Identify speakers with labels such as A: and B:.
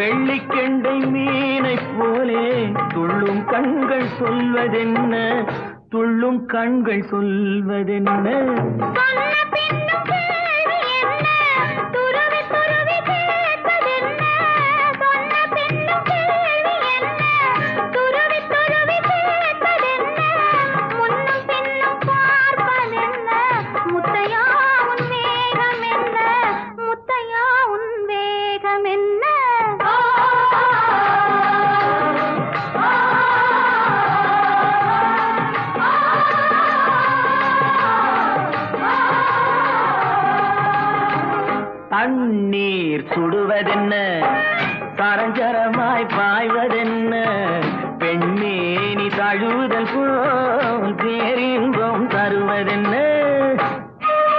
A: வெள்ளிக்கெண்டை மீனை போலே துள்ளும் கண்கள் சொல்வதென்ன? துள்ளும் கண்கள் சொல்வதென்ன? தண்ணீர் சுடுவதென்ன? சரஞ்சரமாய் பாய்வதென்ன? பெண்ணே நீ தழுவுதல் போல்